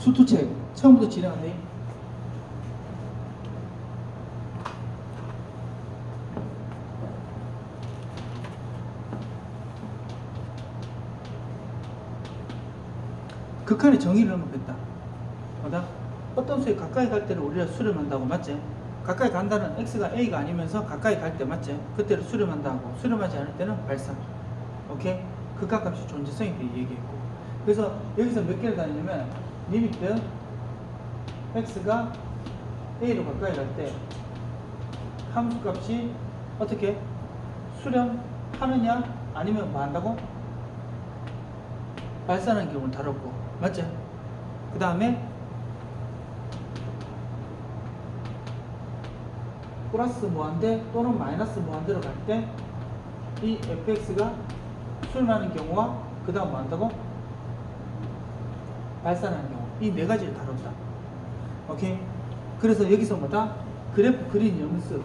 수투책 처음부터 진행하네. 극한의 정의를 언급했다. 뭐다? 어떤 수에 가까이 갈 때를 우리가 수렴한다고 맞지? 가까이 간다는 x가 a가 아니면서 가까이 갈 때 맞지? 그때를 수렴한다고 수렴하지 않을 때는 발산. 오케이? 극한값이 존재성에 대해 얘기했고 그래서 여기서 몇 개를 다니냐면 리미트 x가 a로 가까이 갈 때 함수값이 어떻게 수렴하느냐 아니면 뭐 한다고? 발산하는 경우를 다뤘고 맞죠? 그 다음에 플러스 무한대 또는 마이너스 무한대로 갈 때 이 fx가 수렴하는 경우와 그 다음 뭐 한다고? 발산하는 경우 이 네 가지를 다뤘다. 오케이? 그래서 여기서 뭐다? 그래프 그린 연습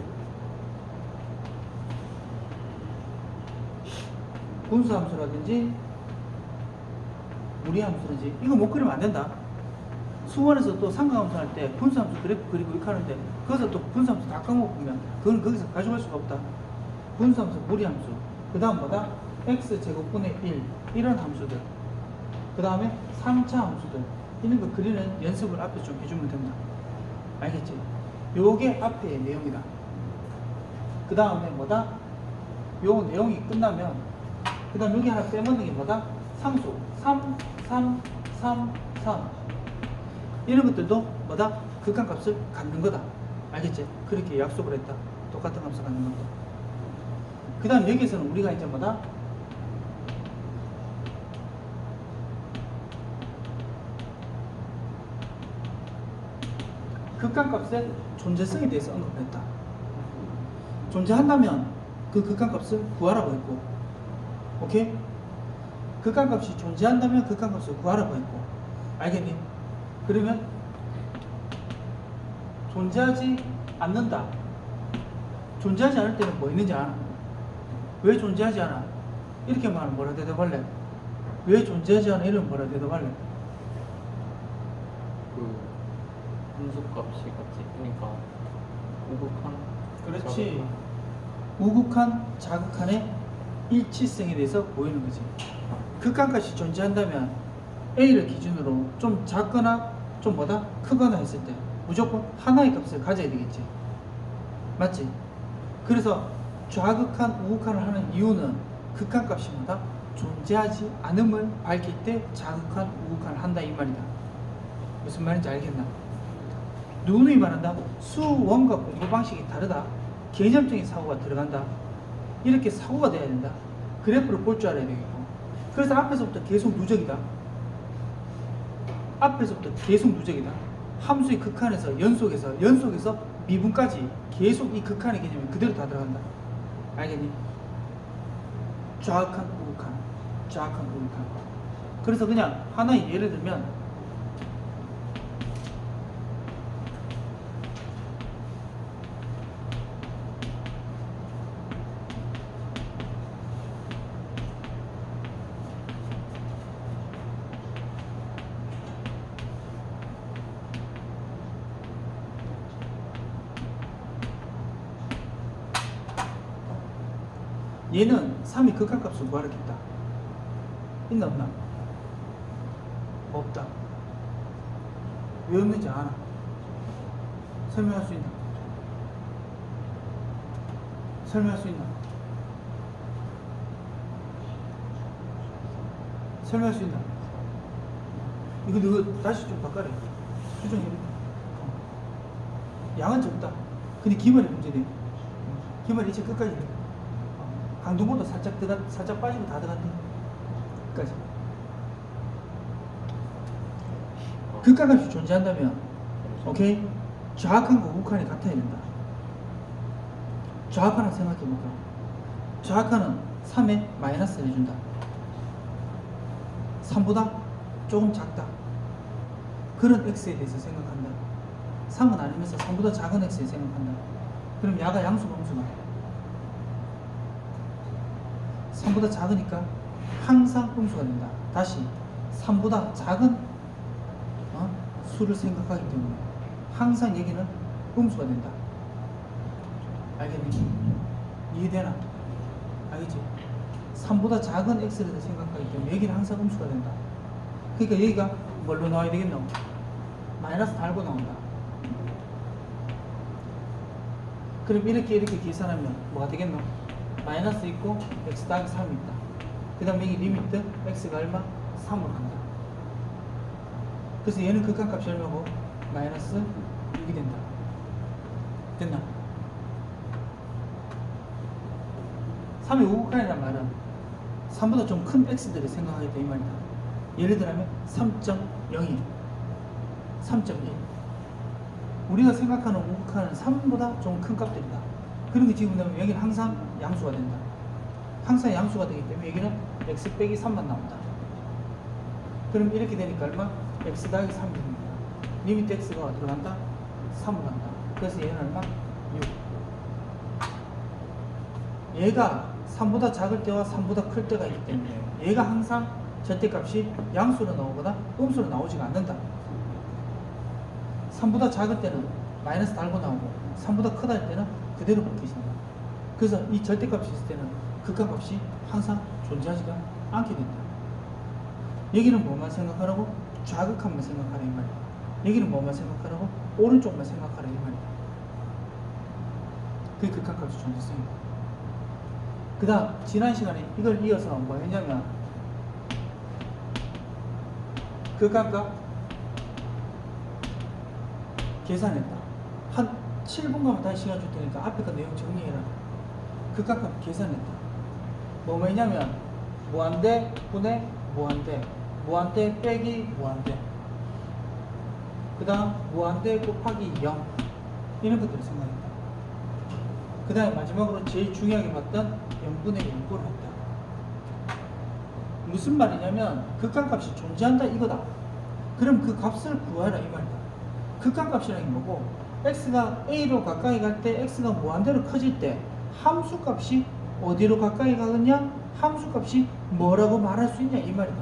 분수함수라든지 무리함수라든지 이거 못 그리면 안 된다. 수원에서 또 삼각함수 할 때 분수함수 그래프 그리고 이렇게 하는데 거기서 또 분수함수 다 까먹으면 그건 거기서 가져갈 수가 없다. 분수함수 무리함수. 그 다음 뭐다? x제곱분의 1 이런 함수들. 그 다음에 3차 함수들 이런 거 그리는 연습을 앞에 좀 해주면 된다 알겠지? 요게 앞에 내용이다 그 다음에 뭐다? 요 내용이 끝나면 그 다음 여기 하나 빼먹는 게 뭐다? 상수 3, 3, 3, 3 이런 것들도 뭐다? 극한값을 갖는 거다 알겠지? 그렇게 약속을 했다 똑같은 값을 갖는 것도 그 다음 여기에서는 우리가 이제 뭐다? 극한값의 존재성에 대해서 언급했다 존재한다면 그 극한값을 구하라고 했고 오케이? 극한값이 존재한다면 극한값을 구하라고 했고 알겠니? 그러면 존재하지 않는다 존재하지 않을 때는 뭐 있는지 알아? 왜 존재하지 않아? 이렇게 말하면 뭐라 대답할래? 왜 존재하지 않아? 이러면 뭐라 대답할래? 그 함수값이 같이 그러니까 우극한 그렇지. 우극한, 자극한의 일치성에 대해서 보이는 거지. 극한값이 존재한다면 A를 기준으로 좀 작거나 좀 뭐다? 크거나 했을 때 무조건 하나의 값을 가져야 되겠지. 맞지? 그래서 좌극한, 우극한을 하는 이유는 극한값이 뭐다? 존재하지 않음을 밝힐 때 자극한, 우극한을 한다 이 말이다. 무슨 말인지 알겠나? 누누이 말한다. 수원과 공부 방식이 다르다. 개념적인 사고가 들어간다. 이렇게 사고가 돼야 된다. 그래프를 볼 줄 알아야 되겠고. 그래서 앞에서부터 계속 누적이다. 앞에서부터 계속 누적이다. 함수의 극한에서 연속에서 연속에서 미분까지 계속 이 극한의 개념이 그대로 다 들어간다. 알겠니? 좌악한 우극한, 좌악한 우극한. 그래서 그냥 하나의 예를 들면 얘는 3이 극한값을 구하겠다. 있나 없나? 없다. 왜 없는지 알아? 설명할 수 있나? 설명할 수 있나? 설명할 수 있나? 이거 이거 다시 좀 바꿔라. 수정해. 어. 양은 적다. 근데 기말이 문제네. 기말이 이제 끝까지. 돼. 어. 강도보다 살짝 들어가 살짝 빠지고 다 들어갔네. 끝까지. 극한값이 존재한다면 오케이 좌악한과 우극한이 같아야 된다. 좌악한을 생각해볼까? 좌악한은 3에 마이너스를 해준다. 3보다 조금 작다. 그런 x에 대해서 생각한다. 3은 아니면서 3보다 작은 x에 생각한다. 그럼 야가 양수가 음수가 3보다 작으니까 항상 음수가 된다. 다시 3보다 작은 어? 수를 생각하기 때문에 항상 여기는 음수가 된다. 알겠니? 이해되나? 알겠지? 3보다 작은 x를 생각하기 때문에 여기는 항상 음수가 된다. 그러니까 여기가 뭘로 나와야 되겠노? 마이너스 달고 나온다. 그럼 이렇게 이렇게 계산하면 뭐가 되겠노? 마이너스 있고 x 더하기 3이 있다. 그 다음에 여기 리미트 x가 얼마? 3으로 간다. 그래서 얘는 극한값이 얼마고? 마이너스 6이 된다. 됐나? 3의 우극한이란 말은 3보다 좀 큰 x들을 생각하겠다 이 말이다. 예를 들면 3.02, 3.1. 우리가 생각하는 우극한은 3보다 좀 큰 값들이다. 그런 게 지금 되면 여기는 항상 양수가 된다. 항상 양수가 되기 때문에 여기는 x 빼기 3만 나온다. 그럼 이렇게 되니까 얼마? x 더하기 3이 됩니다. 리미트 x가 어디로 간다? 3으로 간다. 그래서 얘는 얼마? 6. 얘가 3보다 작을 때와 3보다 클 때가 있기 때문에 얘가 항상 절대값이 양수로 나오거나 음수로 나오지가 않는다. 3보다 작을 때는 마이너스 달고 나오고 3보다 크다 할 때는 그대로 바뀌신다. 그래서 이 절대값이 있을 때는 극한값이 항상 존재하지가 않게 된다. 여기는 뭐만 생각하라고? 좌극한만 생각하라 이 말이야. 여기는 뭐만 생각하라고? 오른쪽만 생각하라 이 말이야. 그게 극한값의 존재성이다. 그 다음 지난 시간에 이걸 이어서 뭐 했냐면 극한값 계산했다. 한 7분 가면 다시 시간 줄 테니까 앞에 거 내용 정리해라. 극한값 계산했다. 뭐 뭐냐면 무한대 분의 무한대 무한대 빼기 무한대 그 다음 무한대 곱하기 0 이런 것들을 생각했다. 그 다음에 마지막으로 제일 중요하게 봤던 0분의 0꼴을 했다. 무슨 말이냐면 극한값이 존재한다 이거다. 그럼 그 값을 구하라 이 말이다. 극한값이라는 게 뭐고 x가 a로 가까이 갈 때 x가 무한대로 커질 때 함수값이 어디로 가까이 가느냐 함수값이 뭐라고 말할 수 있냐 이 말이다.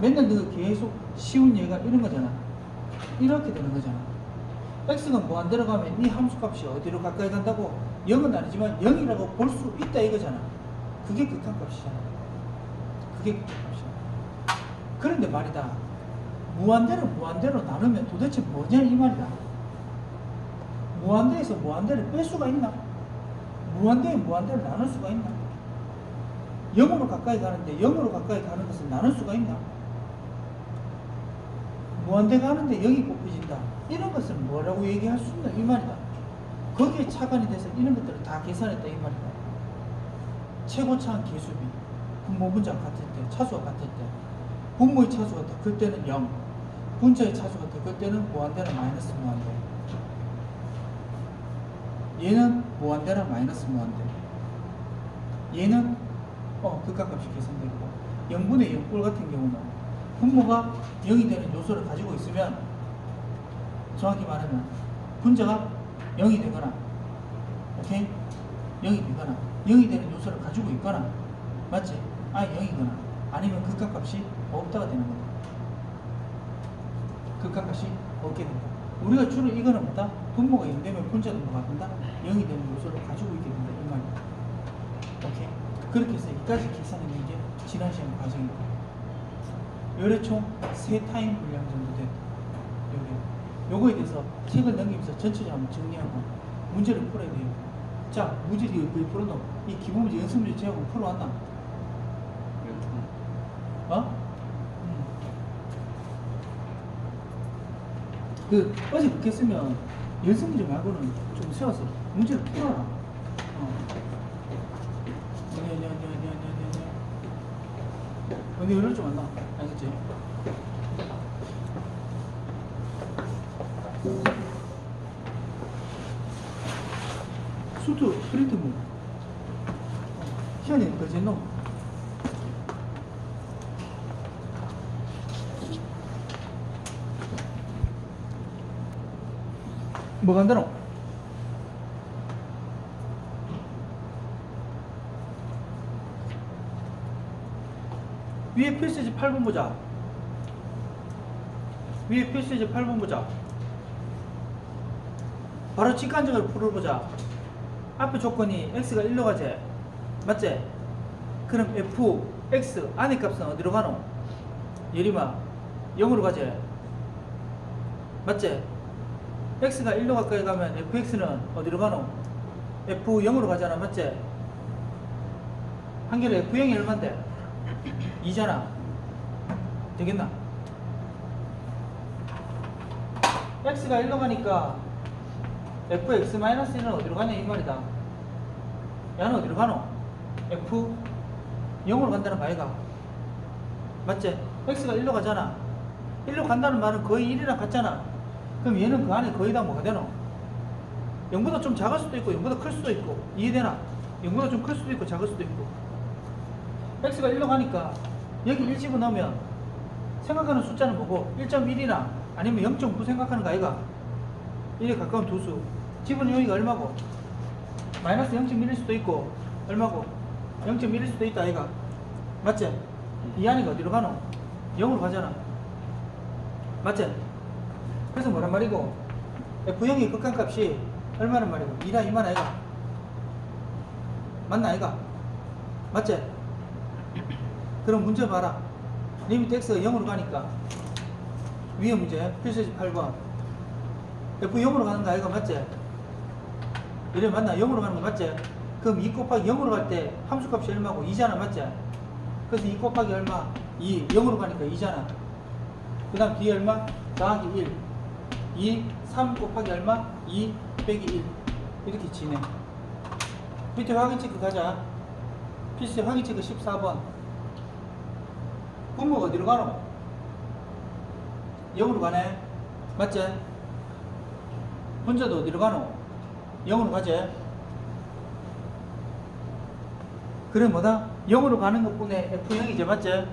맨날 너 계속 쉬운 얘가 이런 거잖아. 이렇게 되는 거잖아. x가 무한대로 가면 이 함수값이 어디로 가까이 간다고 0은 아니지만 0이라고 볼 수 있다 이거잖아. 그게 극한값이잖아. 그게 극한값이야. 그런데 말이다. 무한대로 무한대로 나누면 도대체 뭐냐 이 말이다. 무한대에서 무한대를 뺄 수가 있나? 무한대에 무한대를 나눌 수가 있나? 0으로 가까이 가는데 0으로 가까이 가는 것을 나눌 수가 있나? 무한대 가는데 0이 곱해진다. 이런 것을 뭐라고 얘기할 수 있나? 이 말이다. 거기에 차관이 돼서 이런 것들을 다 계산했다. 이 말이다. 최고차한 계수비. 분모분자 같을 때, 차수가 같을 때. 분모의 차수가 더 클 때는 0. 분자의 차수가 더 클 때는 무한대나 마이너스 무한대. 얘는 무한대나 마이너스 무한대. 얘는 어 극한값이 계산되고 0분의 0꼴 같은 경우는 분모가 0이 되는 요소를 가지고 있으면 정확히 말하면 분자가 0이 되거나 오케이? 0이 되거나 0이 되는 요소를 가지고 있거나 맞지? 아 0이거나 아니면 극한값이 없다가 되는 거다 극한값이 없게 된다 우리가 주로 이거는 뭐다? 분모가 0 되면 분자도 뭐가 된다? 0이 되는 요소를 가지고 있게 된다 이 말이야 오케이? 그렇게 해서 여기까지 계산하는 게 지난 시간 과정이고 요래 총세 타임 분량 정도 됐다 요게 요거에 대해서 책을 넘기면서 전체적으로 한번 정리하고 문제를 풀어야 돼요 자 문제를 거의 풀어놓고 이 기본 문제 연습 문제 제하고 풀어왔나? 어? 음. 그 어제 그렇게 쓰면 연습 문제 말고는 좀 세워서 문제를 풀어라. 어. 네, 네, 네, 네, 네, 네, 네. 근데 이럴 줄 알나? 알겠지? 수트 프린트 문. 시간이 그제 놈. 뭐가 안 되노? 위에 필수지 8번 보자. 위에 필수제 8번 보자. 바로 직관적으로 풀어보자. 앞에 조건이 x가 1로 가지. 맞지? 그럼 f, x 안의 값은 어디로 가노? 예림아 0으로 가지. 맞지? X가 1로 가까이 가면 fx는 어디로 가노? f 0으로 가잖아. 맞지? 한결에 f0이 얼만데? 2잖아. 되겠나? x가 1로 가니까 fx-1은 어디로 가냐 이 말이다. 야는 어디로 가노? f 0으로 간다는 말이가. 맞지? x가 1로 가잖아. 1로 간다는 말은 거의 1이랑 같잖아. 그럼 얘는 그 안에 거의 다 뭐가 되노? 0보다 좀 작을 수도 있고 0보다 클 수도 있고 이해되나? 0보다 좀 클 수도 있고 작을 수도 있고 x가 1로 가니까 여기 1 집어넣으면 생각하는 숫자는 뭐고 1.1이나 아니면 0.9 생각하는 거 아이가 1에 가까운 두 수 집어넣은 여기가 얼마고 마이너스 0.1일 수도 있고 얼마고 0.1일 수도 있다 아이가 맞지? 이 안이가 어디로 가노? 0으로 가잖아 맞지? 그래서 뭐란 말이고 F0의 극한값이 얼마란 말이고 2라 2만 아이가 맞나 아이가 맞지? 그럼 문제 봐라 리미트 x가 0으로 가니까 위에 문제 필수지 8번 F 0으로 가는 거 아이가 맞지? 이래 맞나? 0으로 가는 거 맞지? 그럼 2 곱하기 0으로 갈 때 함수값이 얼마고 2잖아 맞지? 그래서 2 곱하기 얼마? 2 0으로 가니까 2잖아 그 다음 뒤에 얼마? 더하기 1 2 3 곱하기 얼마? 2 빼기 1 이렇게 지내 밑에 확인 체크 가자 필수 확인 체크 14번 분모가 어디로 가노? 0으로 가네 맞지? 분자도 어디로 가노? 0으로 가지 그래 뭐다? 0으로 가는 것뿐에 F0이지 맞지?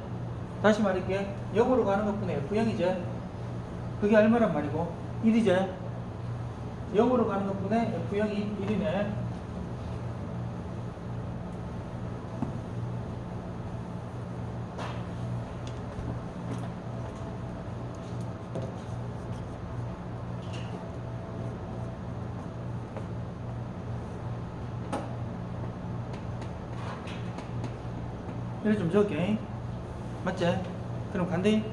다시 말할게 0으로 가는 것뿐에 F0이지 그게 얼마란 말이고 1이지 0으로 가는 것뿐에 F0이 1이네. 이래 좀 적게. 맞지? 그럼 간대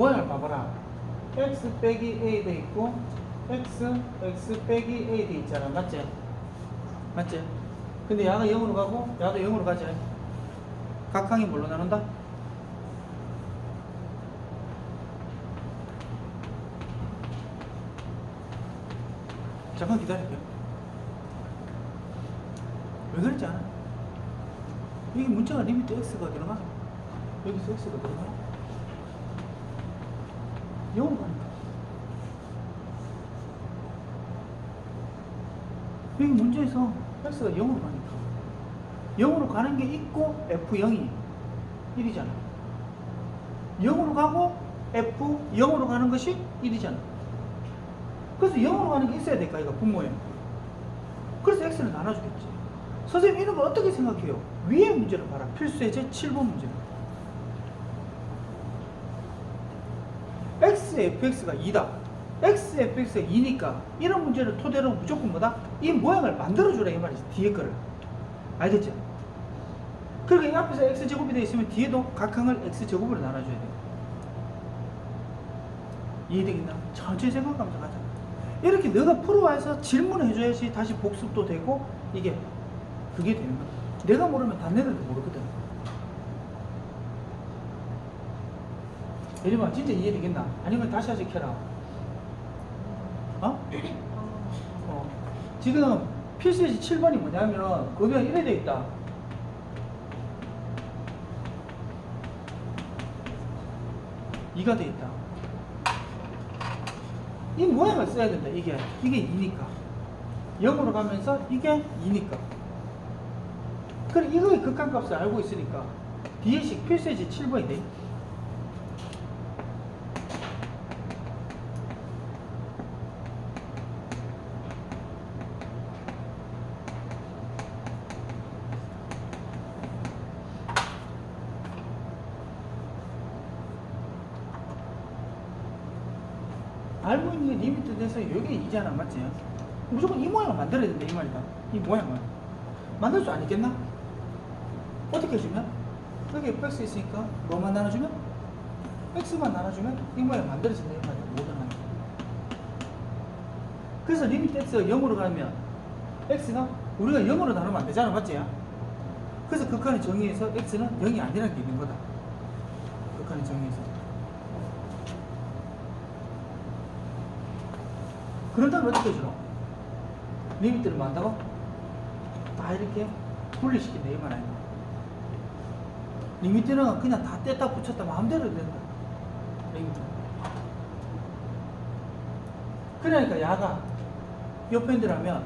모양을 봐봐라 x 빼기 a 돼 있고 x x 빼기 a 돼 있잖아 맞지? 맞지? 근데 야가 0으로 가고 야도 0으로 가지 각항이 뭘로 나눈다? 잠깐 기다릴게요 왜 그랬지 않아? 이게 문자가 리미트 x가 들어가? 여기서 x가 들어가? 0으로 가니까 여기 문제에서 x가 0으로 가니까 0으로 가는 게 있고 f0이 1이잖아. 0으로 가고 f 0으로 가는 것이 1이잖아. 그래서 0으로 가는 게 있어야 될까 이거 분모에 그래서 x는 나눠주겠지. 선생님 이런 걸 어떻게 생각해요? 위에 문제를 봐라. 필수의 제 7번 문제 x fx가 2다 x fx가 2니까 이런 문제를 토대로 무조건 뭐다? 이 모양을 만들어주라 이 말이지 뒤에 거를 알겠죠? 그러니까 이 앞에서 x제곱이 되어 있으면 뒤에도 각항을 x제곱으로 나눠줘야 돼요 이해되겠나? 천천히 생각하면서 가자 이렇게 너가 풀어와서 질문을 해줘야지 다시 복습도 되고 이게 그게 되는 거야 내가 모르면 단 애들도 모르거든 예림아 진짜 이해되겠나? 아니면 다시 하시 켜라 어? 어. 지금 필수지 7번이 뭐냐면 거기가 이래 돼 있다. 이가 돼 있다. 이 모양을 써야 된다. 이게 이게 2니까 0으로 가면서 이게 2니까. 그럼 이거의 극한값을 알고 있으니까 뒤에식 필수지 7번이 돼. 알고 있는 게 리미트 여기 이잖아 맞지? 무조건 이 모양을 만들어야 된다 이 말이다 이 모양을 만들 수 아니겠나? 어떻게 해주면? 여기 x 있으니까 뭐만 나눠주면? x만 나눠주면 이 모양 만들어진다 이 말이야 모든 하나 그래서 리미트 x가 0으로 가면 x가 우리가 0으로 나누면 안 되잖아 맞지? 그래서 극한의 정의에서 x는 0이 아니라는 게 있는 거다 극한의 정의에서 그런다면 어떻게 해주노? 리미트를 뭐 한다고? 다 이렇게 분리시킨다 이말 아니야 리미트는 그냥 다 뗐다 붙였다 마음대로 된다 리미트 그러니까 야가 옆에 있더라면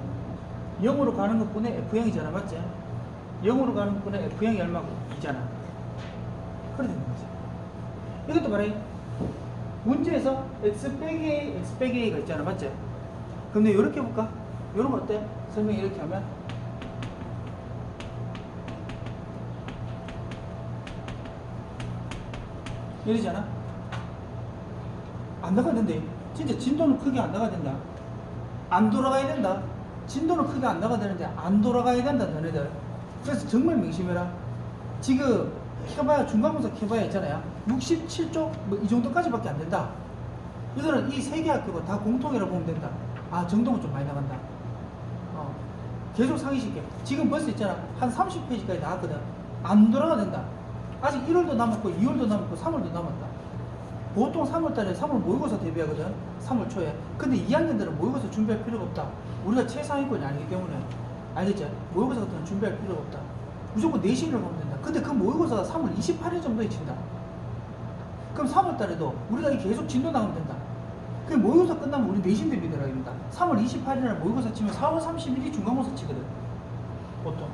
0으로 가는 것분에 F형이잖아 맞지? 0으로 가는 것분에 F형이 얼마고? 2잖아 그래 되는 거지 이것도 말해 문제에서 X 빼기 A, X 빼기 A가 있잖아 맞지? 내가 이렇게 해볼까? 이런 거 어때? 설명 이렇게 하면? 이러잖아? 안 나가는데 진짜 진도는 크게 안 나가야 된다. 안 돌아가야 된다. 진도는 크게 안 나가야 되는데 안 돌아가야 된다 너네들. 그래서 정말 명심해라. 지금 켜봐야 중간고사 켜봐야 있잖아요. 67쪽 뭐 이 정도까지밖에 안 된다. 이거는 이 세 개 학교가 다 공통이라고 보면 된다 아 정도는 좀 많이 나간다. 어. 계속 상위시켜. 지금 벌써 있잖아. 한 30페이지까지 나왔거든. 안 돌아가 된다. 아직 1월도 남았고 2월도 남았고 3월도 남았다. 보통 3월달에 3월 모의고사 대비하거든. 3월 초에. 근데 2학년들은 모의고사 준비할 필요가 없다. 우리가 최상위권이 아니기 때문에. 알겠지? 모의고사 같은 건 준비할 필요가 없다. 무조건 내신을 보면 된다. 근데 그 모의고사가 3월 28일 정도에 친다. 그럼 3월달에도 우리가 이 계속 진도 나가면 된다. 그 모의고사 끝나면 우리 내신 대비 된다 3월 28일날 모의고사 치면 4월 31일 중간고사 치거든 보통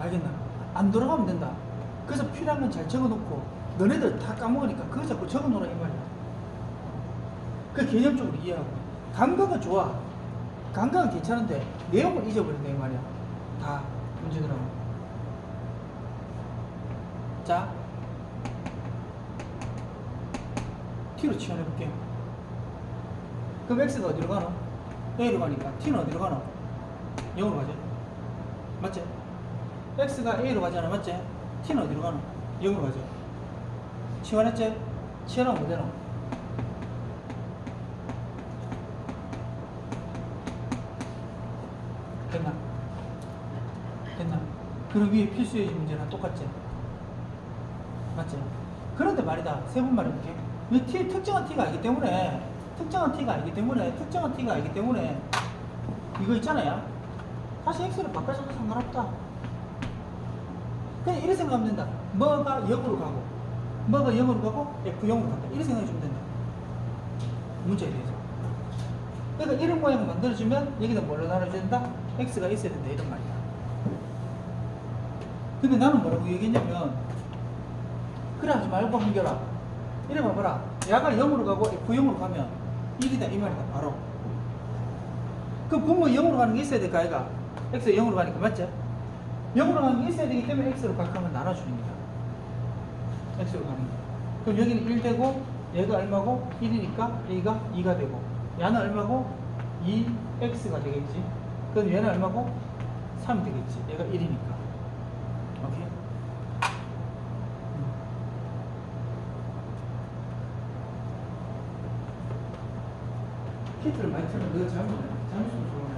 알겠나? 안 돌아가면 된다. 그래서 필요한 건 잘 적어놓고 너네들 다 까먹으니까 그거 자꾸 적어놓으라 이 말이야. 그 개념적으로 이해하고 감각은 좋아. 감각은 괜찮은데 내용을 잊어버린다 이 말이야. 다 문제더라고. 자, t로 치환해볼게. 그럼 x가 어디로 가노? a로 가니까 t는 어디로 가노? 0으로 가지. 맞지? x가 a로 가잖아 맞지? t는 어디로 가노? 0으로 가죠 치환했지? 치환하면 뭐 되노? 됐나? 됐나? 그럼 위에 필수의 문제랑 똑같지? 맞지? 그런데 말이다 세 번 말해볼게 이 t, 특정한 t가 아니기 때문에 특정한 t가 아니기 때문에 특정한 t가 아니기 때문에 이거 있잖아요 다시 x를 바꿔줘도 상관없다 그냥 이렇게 생각하면 된다. 뭐가 0으로 가고, 뭐가 0으로 가고, F0으로 간다. 이렇게 생각해 주면 된다. 문제에 대해서. 그러니까 이런 모양을 만들어주면 여기다 뭘로 나눠준다? X가 있어야 된다. 이런 말이야. 근데 나는 뭐라고 얘기했냐면, 그래 하지 말고 한결아. 이래 봐봐라. 야가 0으로 가고 F0으로 가면 1이다. 이 말이다. 바로. 그럼 분모 0으로 가는 게 있어야 될까, 아이가? X가 0으로 가니까, 맞지? 0으로 가는 게 있어야 되기 때문에 x로 각각을 나눠주는 거야. x로 가는 거야. 그럼 여기는 1 되고 얘가 얼마고 1이니까 a가 2가 되고 얘는 얼마고 2x가 되겠지. 그럼 얘는 얼마고 3 되겠지. 얘가 1이니까. 오케이? 키트를 많이 틀면 너가 잘못해. 잘못하면 좋아해.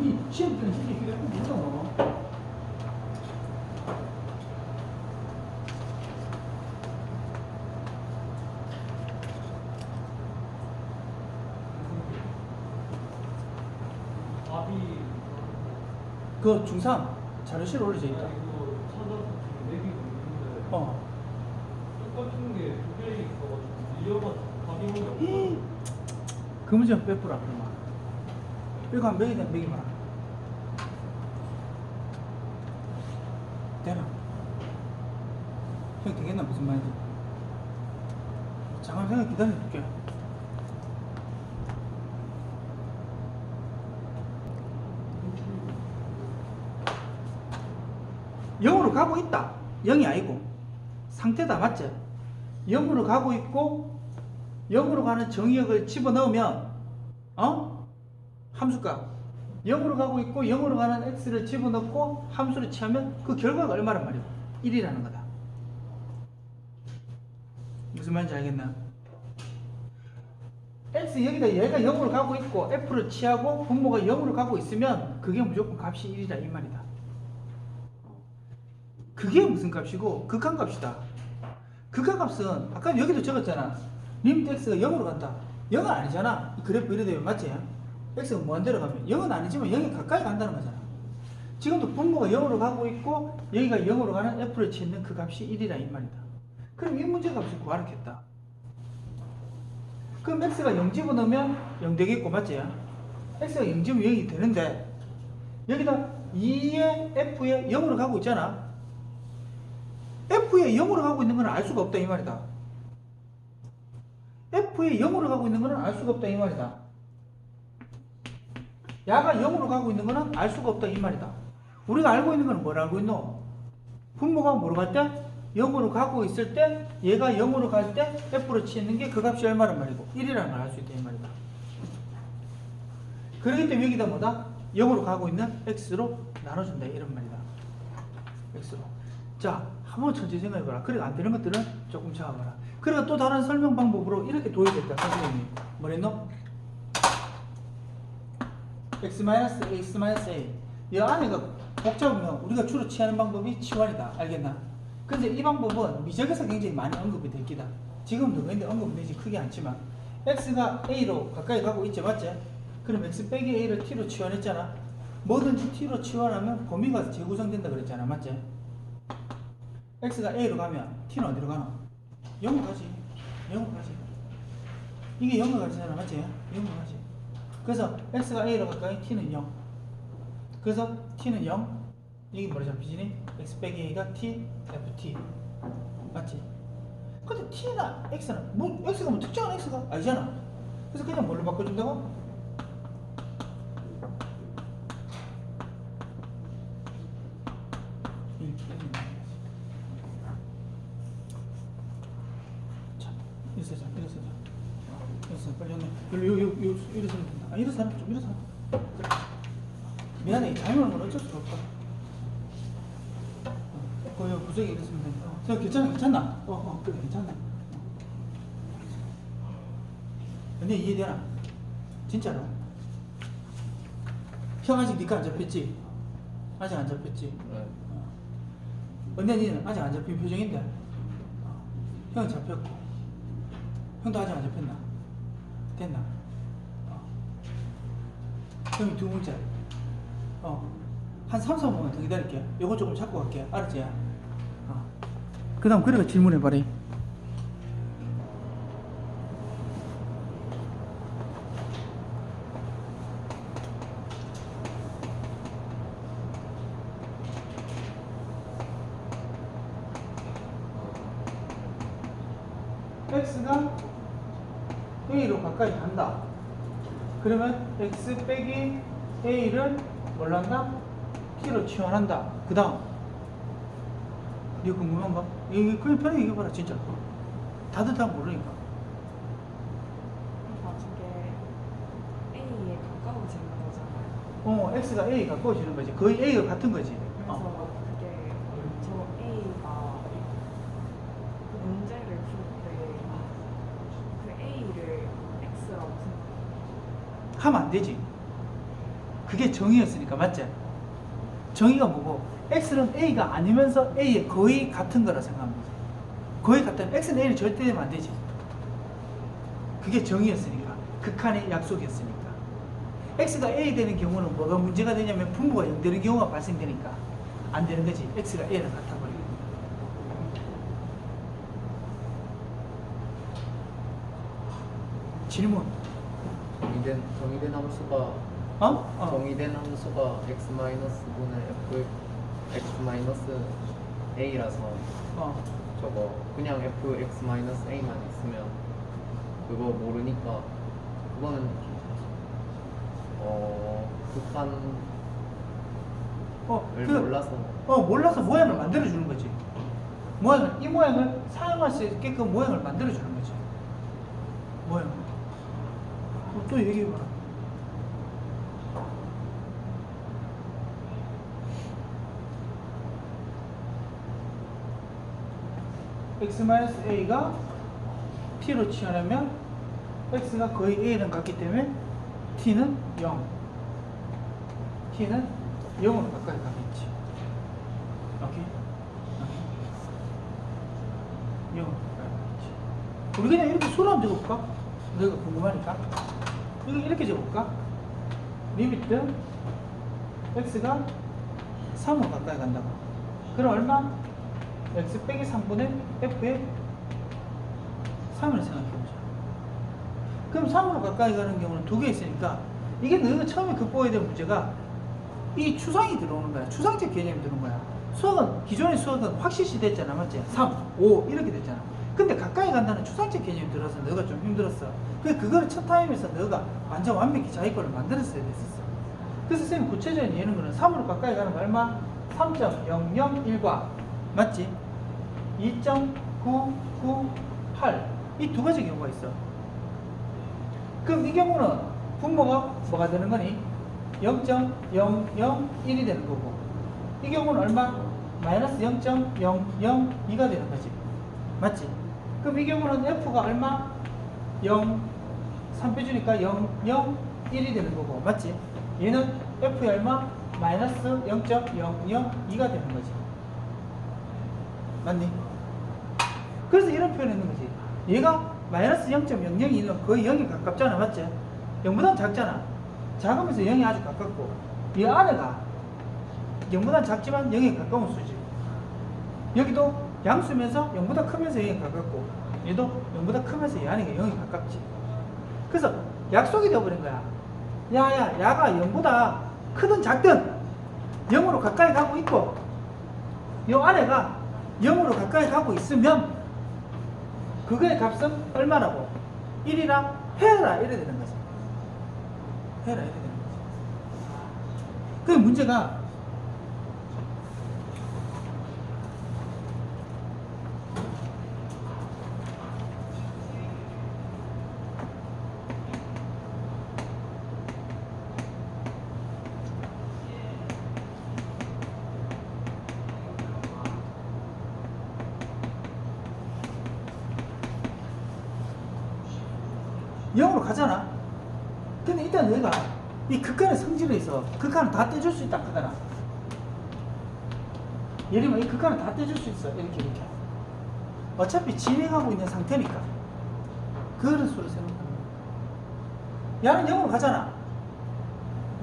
이 시험 때는 실제 그게 꼭 있잖아. 답이 그 중3 자료실 올려져 있다. 어. 그 문제 빼뿌라 그러면. 이거 한 명이 된 명이 봐라. 되나? 형 되겠나 무슨 말인지. 잠깐 생각 기다려줄게. 0으로 가고 있다. 0이 아니고 상태다 맞지? 0으로 가고 있고 0으로 가는 정의역을 집어넣으면 어? 함수값 0으로 가고 있고 0으로 가는 x를 집어넣고 함수를 취하면 그 결과가 얼마란 말이고 1이라는 거다. 무슨 말인지 알겠나? x 여기다 얘가 0으로 가고 있고 f를 취하고 분모가 0으로 가고 있으면 그게 무조건 값이 1이다 이 말이다. 그게 무슨 값이고 극한값이다. 극한값은 아까 여기도 적었잖아. 리미트 x가 0으로 간다. 0은 아니잖아. 이 그래프 이래 되면 맞지? x가 무한대로 가면 0은 아니지만 0이 가까이 간다는 거잖아. 지금도 분모가 0으로 가고 있고 여기가 0으로 가는 f를 취는 그 값이 1이라 이 말이다. 그럼 이 문제 값을 구하겠다. 그럼 x가 0 집어넣으면 0 되겠고 맞지? x가 0 집으면 0이 되는데 여기다 2의 f에 0으로 가고 있잖아. F에 0으로 가고 있는 건 알 수가 없다 이 말이다. f에 0으로 가고 있는 거는 알 수가 없다 이 말이다. 야가 0으로 가고 있는 거는 알 수가 없다 이 말이다. 우리가 알고 있는 거는 뭘 알고 있노? 분모가 뭐로 갈 때? 0으로 가고 있을 때 얘가 0으로 갈 때 f로 치는 게 그 값이 얼마란 말이고 1이라는 걸 알 수 있다 이 말이다. 그렇기 때문에 여기다 뭐다? 0으로 가고 있는 x로 나눠준다 이런 말이다. x로. 자, 한번 천천히 생각해봐라. 그래 안 되는 것들은 조금 잡아봐라. 그리고 또 다른 설명 방법으로 이렇게 도입했다 선생님이. 뭐랬노? x a x a 이 안에가 복잡하면 우리가 주로 취하는 방법이 치환이다. 알겠나? 근데 이 방법은 미적에서 굉장히 많이 언급이 될 기다. 지금도 근데 언급되지 크게 않지만 x가 a로 가까이 가고 있지 맞지? 그럼 x 빼기 a를 t로 치환했잖아. 뭐든지 t로 치환하면 범위가 재구성된다 그랬잖아. 맞지? X가 a로 가면 t는 어디로 가노? 0으로 가지. 0으로 가지. 이게 0으로 가잖아. 맞지? 0으로 가지. 그래서 x가 a로 가까이 t는 0. 그래서 t는 0. 이게 뭐로 잡히지니? x 빼기 a가 t, ft. 맞지? 근데 t나 x는 뭐 x가 뭐 특정한 x가 아니잖아. 그래서 그냥 뭘로 바꿔준다고? 일, 일이면 자, 일어서 자, 일어서 자. 일어서 하네. 여기 여기 여기 여기 일어서면 된다. 아, 일어서 하라, 좀 일어서. 하라. 그래. 미안해, 잘못한 건 어쩔 수가 없다. 어, 그 구석에 일어서면 된다. 어, 자, 괜찮아, 괜찮나? 어, 어, 그래, 괜찮나? 근데 이해되나? 진짜로? 형 아직 니가 안 잡혔지? 아직 안 잡혔지? 네. 근데 니는 아직 안 잡힌 표정인데 어, 형은 잡혔고 형도 아직 안 잡혔나? 됐나? 어. 형이 두 문제 어. 한 3, 4분만 더 기다릴게 요거 조금 잡고 갈게 알았지? 어. 그 다음 그래가 질문해봐라 x가 가까이 간다. 그러면 x 빼기 a를 뭘로 한다? t로 치환한다. 그 다음 이거 궁금한가? 이거 그냥 편하게 얘기해봐라 진짜 다들 다 모르니까 나중에 A에 가까워지는 거잖아요. 어 x가 a 가까워지는 거지 거의 a가 같은 거지 그래서 어. 그게 저 A가 그 문제를 풀 때 그 A를 X라고 생각해요. 하면 안 되지. 그게 정의였으니까 맞지? 정의가 뭐고? X는 a가 아니면서 a에 거의 같은 거라 생각하면 되지. 거의 같다면 x는 a를 절대 되면 안 되지. 그게 정의였으니까. 극한의 약속이었으니까. X가 a 되는 경우는 뭐가 문제가 되냐면 분모가 0 되는 경우가 발생되니까 안 되는 거지. X가 a랑 같아 버리고. 질문 정의된 정의된 함수가 어? 어. 정의된 함수가 x 마이너스 분의 f x 마이너스 a라서 어. 저거 그냥 f x 마이너스 a만 있으면 그거 모르니까 그거는 어 극한 어, 을 그, 몰라서 어, 몰라서 모양을 만들어 주는 거지. 모양을 이 모양을 사용할 수 있게끔 모양을 만들어 주는 거지. 모양. 어, 또 얘기해 봐라. x-a가 t로 치환하면 x가 거의 a랑 같기 때문에 t는 0 t는 0으로 가까이 가겠지 오케이? 오케이? 0으로 가까이 가겠지 우리 그냥 이렇게 수로 한번 적어볼까? 너가 궁금하니까 이거 이렇게 적어볼까? 리미트 x가 3으로 가까이 간다고 그럼 얼마? x 빼기 3분의 f의 3을 생각해보자. 그럼 3으로 가까이 가는 경우는 두 개 있으니까 이게 너희가 처음에 극복해야 될 문제가 이 추상이 들어오는 거야. 추상적 개념이 들어오는 거야. 수학은 기존의 수학은 확실시 됐잖아, 맞지? 3, 5 이렇게 됐잖아. 근데 가까이 간다는 추상적 개념이 들어서 너가 좀 힘들었어. 그 그거를 첫 타임에서 너가 완전 완벽히 자기 거를 만들었어야 됐었어. 그래서 선생님 구체적인 예는 거는 3으로 가까이 가는 거 얼마? 3.001과 맞지? 2.998 이 두 가지 경우가 있어. 그럼 이 경우는 분모가 뭐가 되는 거니? 0.001이 되는 거고 이 경우는 얼마? 마이너스 0.002가 되는 거지. 맞지? 그럼 이 경우는 F가 얼마? 0, 3빼 주니까 001이 되는 거고 맞지? 얘는 F의 얼마? 마이너스 0.002가 되는 거지. 맞니? 그래서 이런 표현을 했는 거지. 얘가 마이너스 0.002는 거의 0에 가깝잖아. 맞지? 0보다 작잖아. 작으면서 0이 아주 가깝고, 이 아래가 0보다 작지만 0에 가까운 수지. 여기도 양수면서 0보다 크면서 0에 가깝고, 얘도 0보다 크면서 얘 안에가 0에 가깝지. 그래서 약속이 되어버린 거야. 야, 야, 야가 0보다 크든 작든 0으로 가까이 가고 있고, 이 아래가 0으로 가까이 가고 있으면 그거의 값은 얼마라고? 1이라 해라 이래 되는 거지. 해라 이래 되는 거지. 그 문제가 영으로 가잖아. 근데 일단 너희가 이 극한의 성질에 있어. 극한을 다 떼줄 수 있다 하더라. 예를 들면 이 극한을 다 떼줄 수 있어. 이렇게 이렇게. 어차피 진행하고 있는 상태니까. 그런 수를 생각하는 거야. 야는 영으로 가잖아.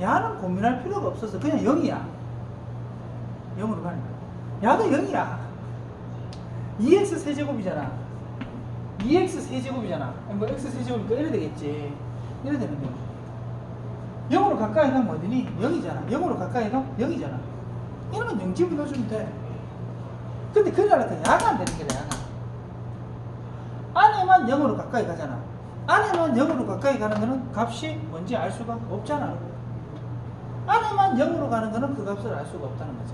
야는 고민할 필요가 없어서 그냥 0이야. 0으로 가는 거야. 야도 0이야. 2x 세제곱이잖아. 2x 세제곱이잖아. 뭐 x 세제곱이니까 이래 되겠지. 이래 되는 거야. 0으로 가까이 가면 어디니? 0이잖아. 0으로 가까이 가면 0이잖아. 이러면 0집을 넣어주면 돼. 근데 그래 하니까 야가 안 되는 거야, 야가. 안에만 0으로 가까이 가잖아. 안에만 0으로 가까이 가는 거는 값이 뭔지 알 수가 없잖아. 안에만 0으로 가는 거는 그 값을 알 수가 없다는 거지.